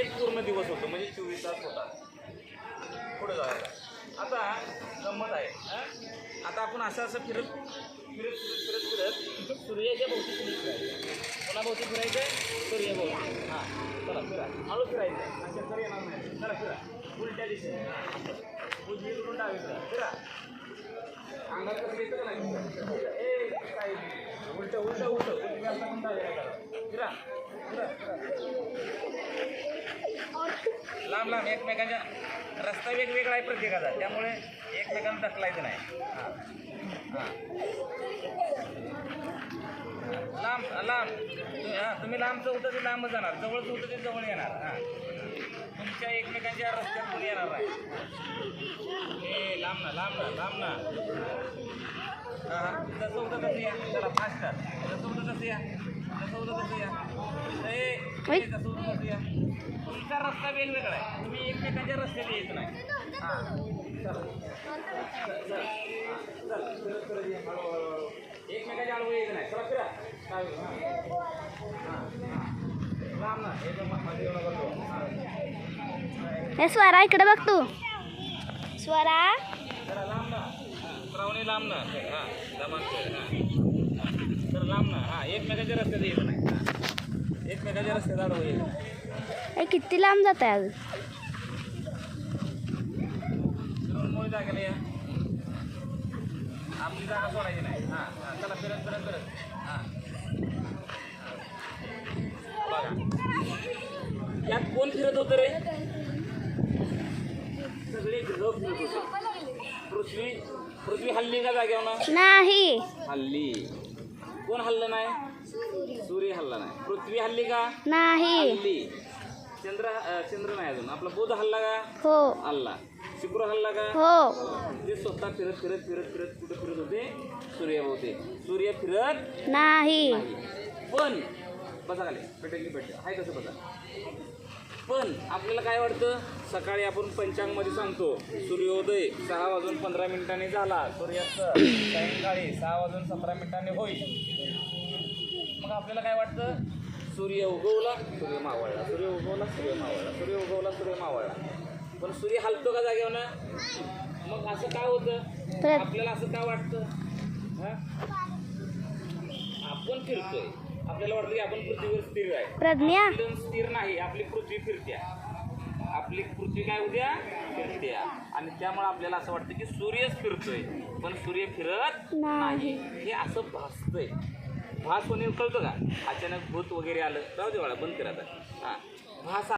एक पूर्ण दिवस होतो म्हणजे चोवीस तास होता. पुढे जायला आता गंमत आहे आता आपण असं असं फिरत फिरत फिरत फिरत फिरत सूर्याच्या भोवती फिरत फिरायचं. कोणाभोवती फिरायचं सूर्याभोवती. हां चला फिरा. हळू फिरायचं. अशा चक्कर येणार नाही. चला फिरा. उलट्या दिशेने. उजवी करून डावी फिरा. अंगात कसं येतं का नाही? ए काय? उलट उलट उलट. उलट करा. फिरा. फिरा फिरा. लांब लांब एकमेकांच्या रस्ता वेगवेगळा आहे प्रत्येकाचा. त्यामुळे एकमेकांना ढकलायचं नाही. हां. हां. लांब लांब. हां तुम्ही लांबचं होतं ते लांबच जाणार. जवळचं होतं ते जवळ येणार. हां. तुमच्या एकमेकांच्या रस्त्यात कोणी येणार नाही ए लांब ना लांब ना लांब ना. हां जसं होतं तसं या. चला फास्ट जसं होतं तसं या. जसं होतं तसं या. ए जसं होतं तसं या. तुमचा रस्ता वेगवेगळा आहे. तुम्ही एकमेकांच्या रस्त्यात यायचं नाही. हां. एकमेकाच्या आडवं यायचं नाही. चला फिरा हां. लांब ना. एकदम मध्ये येऊ नका तो. हां. हे स्वरा इकडे बघ तू. स्वरा. हां किती लांब जात आहे अजून आपली जागा सोडायची नाही हां हां चला फिरत फिरत फिरत हां बघा यात कोण फिरत होतं रे सगळे ग्रह फिरत होते पृथ्वी पृथ्वी हल्ली का जागेवर नाही. हल्ली. कोण हल्लं नाही? सूर्य हल्ला नाही. पृथ्वी हल्ली का? नाही. हल्ली. चंद्र चंद्र नाही अजून. आपला बुध हल्ला का? हो. हल्ला. शुक्र हल्ला का? हो. ते स्वतः फिरत फिरत फिरत फिरत कुठे फिरत होते? सूर्याभोवते सूर्य फिरत नाही. पण बसा खाली. पेटेल पेटे आहे कसं बसा. पण आपल्याला काय वाटतं? सकाळी आपण पंचांगमध्ये सांगतो सूर्योदय सहा वाजून पंधरा मिनिटांनी झाला सूर्यास्त सायंकाळी सहा वाजून सतरा मिनिटांनी होईल. मग आपल्याला काय वाटतं? सूर्य उगवला सूर्य मावळला. सूर्य उगवला सूर्य मावळला. सूर्य उगवला सूर्य मावळला. पण सूर्य हलतो का जागेवर? मग असं काय होतं? आपल्याला असं का वाटतं? हा? आपण फिरतोय. आपल्याला वाटतं की आपण पृथ्वीवर स्थिर आहे. प्रज्ञा. आपण स्थिर नाही आपली पृथ्वी फिरत्या. आपली पृथ्वी काय उद्या? फिरत्या. आणि त्यामुळे आपल्याला असं वाटतं की सूर्यच फिरतोय पण सूर्य फिरत नाही. हे असं भासतंय. भास होणे कळतं का? अचानक भूत वगैरे आलं. राहू दे बाळा बंद करा आता. हां. भास